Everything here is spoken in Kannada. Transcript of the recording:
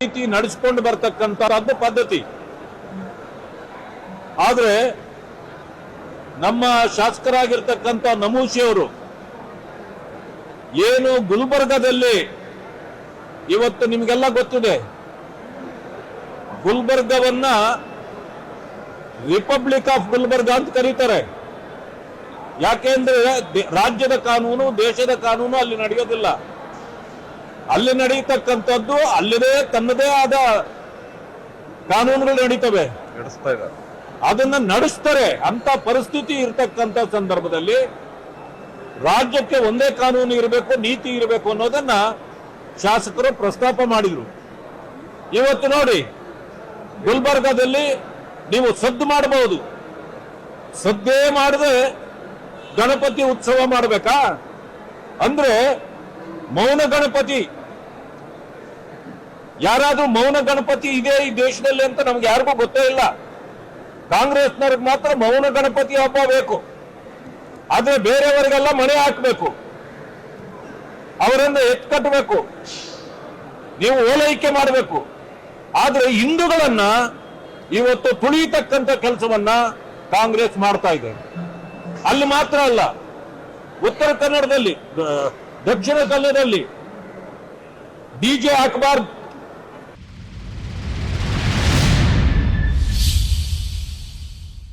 ರೀತಿ ನಡೆಸ್ಕೊಂಡು ಬರ್ತಕ್ಕಂಥದ್ದು ಪದ್ಧತಿ. ಆದ್ರೆ ನಮ್ಮ ಶಾಸಕರಾಗಿರ್ತಕ್ಕಂಥ ನಮೂಶಿ ಅವರು ಏನು ಗುಲ್ಬರ್ಗದಲ್ಲಿ ಇವತ್ತು ನಿಮಗೆಲ್ಲ ಗೊತ್ತಿದೆ. ಗುಲ್ಬರ್ಗವನ್ನ ರಿಪಬ್ಲಿಕ್ ಆಫ್ ಗುಲ್ಬರ್ಗ ಅಂತ ಕರೀತಾರೆ. ಯಾಕೆಂದ್ರೆ ರಾಜ್ಯದ ಕಾನೂನು, ದೇಶದ ಕಾನೂನು ಅಲ್ಲಿ ನಡೆಯೋದಿಲ್ಲ. ಅಲ್ಲಿ ನಡೀತಕ್ಕಂಥದ್ದು ಅಲ್ಲದೇ ತನ್ನದೇ ಆದ ಕಾನೂನುಗಳು ನಡೀತವೆ. ಅದನ್ನ ನಡೆಸ್ತಾರೆ ಅಂತ ಪರಿಸ್ಥಿತಿ ಇರತಕ್ಕಂತ ಸಂದರ್ಭದಲ್ಲಿ ರಾಜ್ಯಕ್ಕೆ ಒಂದೇ ಕಾನೂನು ಇರಬೇಕು ನೀತಿ ಇರಬೇಕು ಅನ್ನೋದನ್ನ ಶಾಸಕರು ಪ್ರಸ್ತಾಪ ಮಾಡಿದ್ರು. ಇವತ್ತು ನೋಡಿ ಗುಲ್ಬರ್ಗಾದಲ್ಲಿ ನೀವು ಸದ್ದು ಮಾಡಬಹುದು ಸದ್ದೇ ಮಾಡದೆ ಗಣಪತಿ ಉತ್ಸವ ಮಾಡಬೇಕಾ? ಅಂದ್ರೆ ಮೌನ ಗಣಪತಿ. ಯಾರಾದ್ರೂ ಮೌನ ಗಣಪತಿ ಇದೆ ಈ ದೇಶದಲ್ಲಿ ಅಂತ ನಮ್ಗೆ ಯಾರಿಗೂ ಗೊತ್ತೇ ಇಲ್ಲ. ಕಾಂಗ್ರೆಸ್ನವ್ರಿಗೆ ಮಾತ್ರ ಮೌನ ಗಣಪತಿ ಹಬ್ಬ ಬೇಕು. ಆದ್ರೆ ಬೇರೆಯವರಿಗೆಲ್ಲ ಮಣೆ ಹಾಕ್ಬೇಕು. ಅವರನ್ನು ಎತ್ಕಟ್ಟಬೇಕು ನೀವು ಓಲೈಕೆ ಮಾಡಬೇಕು. ಆದ್ರೆ ಹಿಂದೂಗಳನ್ನ ಇವತ್ತು ತುಳಿತಕ್ಕಂಥ ಕೆಲಸವನ್ನ ಕಾಂಗ್ರೆಸ್ ಮಾಡ್ತಾ ಇದೆ. ಅಲ್ಲಿ ಮಾತ್ರ ಅಲ್ಲ. ಉತ್ತರ ಕನ್ನಡದಲ್ಲಿ ದಕ್ಷಿಣ ಕನ್ನಡದಲ್ಲಿ ಡಿಜೆ ಹಾಕಬಾರ್ದು